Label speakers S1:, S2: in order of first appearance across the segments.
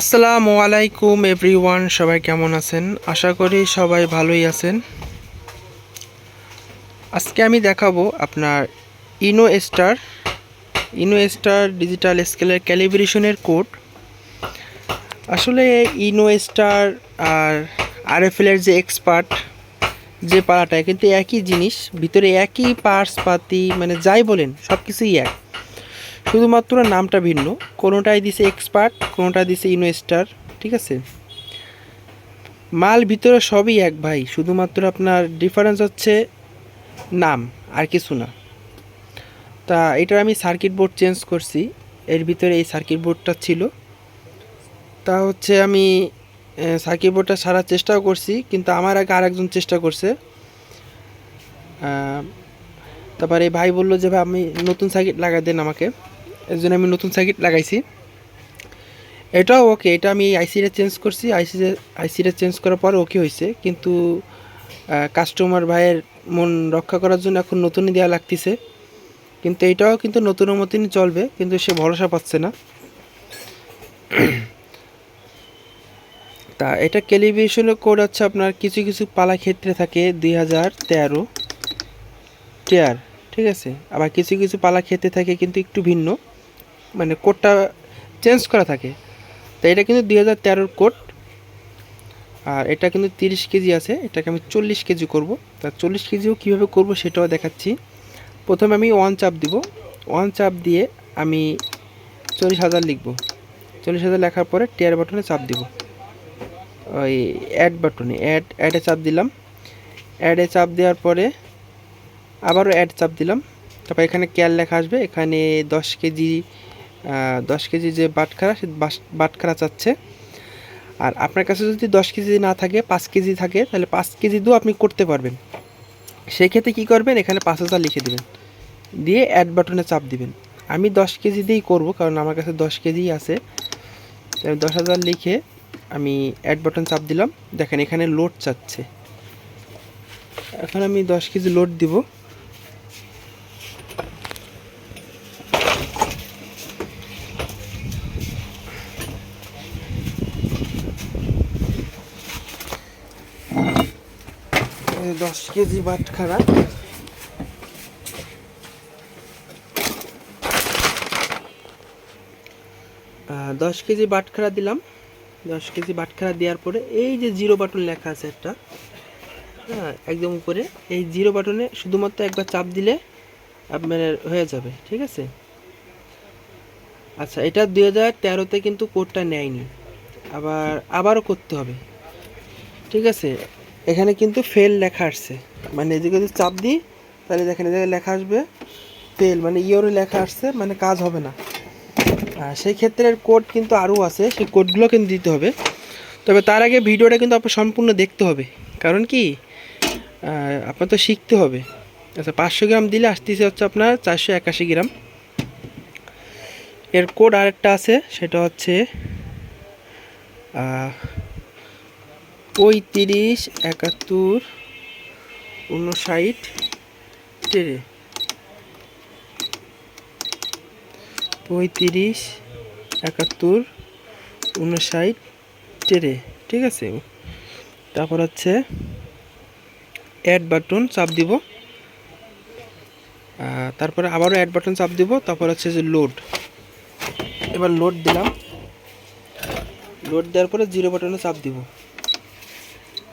S1: আসসালামু আলাইকুম এভরিওয়ান, সবাই কেমন আছেন? আশা করি সবাই ভালোই আছেন। আজকে আমি দেখাবো আপনার Inno Star Inno Star digital স্কেলের ক্যালিব্রেশনের কোড আসলে ইনো স্টার আর আরএফএলের যে এক্সপার্ট যে পাড়াটা কিন্তু একই জিনিস, ভিতরে একই পার্টস পাতি মানে যাই বলেন সব কিছুই এক। শুধুমাত্র নামটা ভিন্ন। কোনোটাই দিছে এক্সপার্ট কোনোটা দিছে ইনভেস্টার ঠিক আছে? মাল ভিতরে সবই এক ভাই, শুধুমাত্র আপনার ডিফারেন্স হচ্ছে নাম, আর কিছু না। তা এটার আমি সার্কিট বোর্ড চেঞ্জ করছি, এর ভিতরে এই সার্কিট বোর্ডটা ছিল। তা হচ্ছে আমি সার্কিট বোর্ডটা সারার চেষ্টাও করছি, কিন্তু আমার আগে আরেকজন চেষ্টা করছে। তারপরে ভাই বলল যে, ভাই, আমি নতুন সার্কিট লাগাই দেন আমাকে। এর জন্য আমি নতুন সার্কিট লাগাইছি। এটাও ওকে এটা আমি আইসিটা চেঞ্জ করছি। আইসি আইসিটা চেঞ্জ করার পর ওকে হয়েছে কিন্তু কাস্টমার ভাইয়ের মন রক্ষা করার জন্য এখন নতুনই দেওয়া লাগতেছে। কিন্তু এটাও কিন্তু নতুনের মতনই চলবে, কিন্তু সে ভরসা পাচ্ছে না। তা এটা ক্যালিব্রেশনের কোড হচ্ছে আপনার কিছু কিছু পালা ক্ষেত্রে থাকে দুই হাজার তেরো। টেয়ার। ঠিক আছে। আবার কিছু কিছু পালা খেতে থাকে কিন্তু একটু ভিন্ন। মানে কোডটা চেঞ্জ করা থাকে। তো এটা কিন্তু দুই হাজার তেরোর কোড আর এটা কিন্তু তিরিশ কেজি আছে। এটাকে আমি চল্লিশ কেজি করব। তা চল্লিশ কেজিও কীভাবে করব সেটাও দেখাচ্ছি। প্রথমে আমি ওয়ান চাপ দিব। ওয়ান চাপ দিয়ে আমি চল্লিশ হাজার লিখব। চল্লিশ হাজার লেখার পরে টিয়ার বাটনে চাপ দিব। ওই অ্যাড বাটনে অ্যাড অ্যাডে চাপ দিলাম। অ্যাডে চাপ দেওয়ার পরে আবারও অ্যাড চাপ দিলাম। তারপর এখানে ক্যাল লেখা আসবে। এখানে দশ কেজি দশ কেজি যে বাটখারা, সে বাটখারা চাচ্ছে। আর আপনার কাছে যদি দশ কেজি না থাকে, পাঁচ কেজি থাকে, তাহলে পাঁচ কেজি দিয়েও আপনি করতে পারবেন। সেই ক্ষেত্রে কী করবেন? এখানে পাঁচ হাজার লিখে দেবেন। দিয়ে অ্যাড বাটনে চাপ দিবেন। আমি দশ কেজি দিয়েই করব, কারণ আমার কাছে দশ কেজিই আছে। তাই দশ হাজার লিখে আমি অ্যাড বাটন চাপ দিলাম। দেখেন এখানে লোড চাচ্ছে। এখন আমি দশ কেজি লোড দিব। দশ কেজি বাটখারা দশ কেজি বাটখারা দিলাম। দশ কেজি বাটখারা দেওয়ার পরে এই যে জিরো বাটন লেখা আছে একটা হ্যাঁ একদম উপরে। এই জিরো বাটনে শুধুমাত্র একবার চাপ দিলে আপনার হয়ে যাবে, ঠিক আছে? আচ্ছা এটা দুই হাজার তেরোতে কিন্তু কোডটা নেয়নি। আবার, আবারও করতে হবে। ঠিক আছে? এখানে কিন্তু ফেল লেখা আসছে। মানে এদিকে যদি চাপ দিই, তাহলে দেখেন এদিকে লেখা আসবে ফেল মানে ইয়োরে লেখা আসছে মানে কাজ হবে না। আর সেই ক্ষেত্রে কোড কিন্তু আরও আছে, সেই কোডগুলো কিন্তু দিতে হবে। তবে তার আগে ভিডিওটা কিন্তু আপনার সম্পূর্ণ দেখতে হবে। কারণ কি? আপনার তো শিখতে হবে। আচ্ছা পাঁচশো গ্রাম দিলে আসতেছে হচ্ছে আপনার চারশো একাশি গ্রাম। এর কোড আরেকটা আছে, সেটা হচ্ছে পঁয়ত্রিশ, একাত্তর উনষাট টেরে পঁয়ত্রিশ, একাত্তর উনষাট টেরে ঠিক আছে? তারপর হচ্ছে অ্যাড বাটন চাপ দিব। তারপরে আবারও অ্যাড বাটন চাপ দিব, তারপর হচ্ছে যে লোড এবার লোড দিলাম। লোড দেওয়ার পরে জিরো বাটনে চাপ দিব।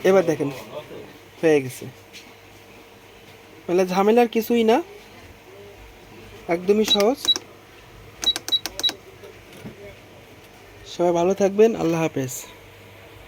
S1: এবার দেখেন, হয়ে গেছে। মানে ঝামেলার কিছুই না। একদমই সহজ। সবাই ভালো থাকবেন, আল্লাহ হাফেজ।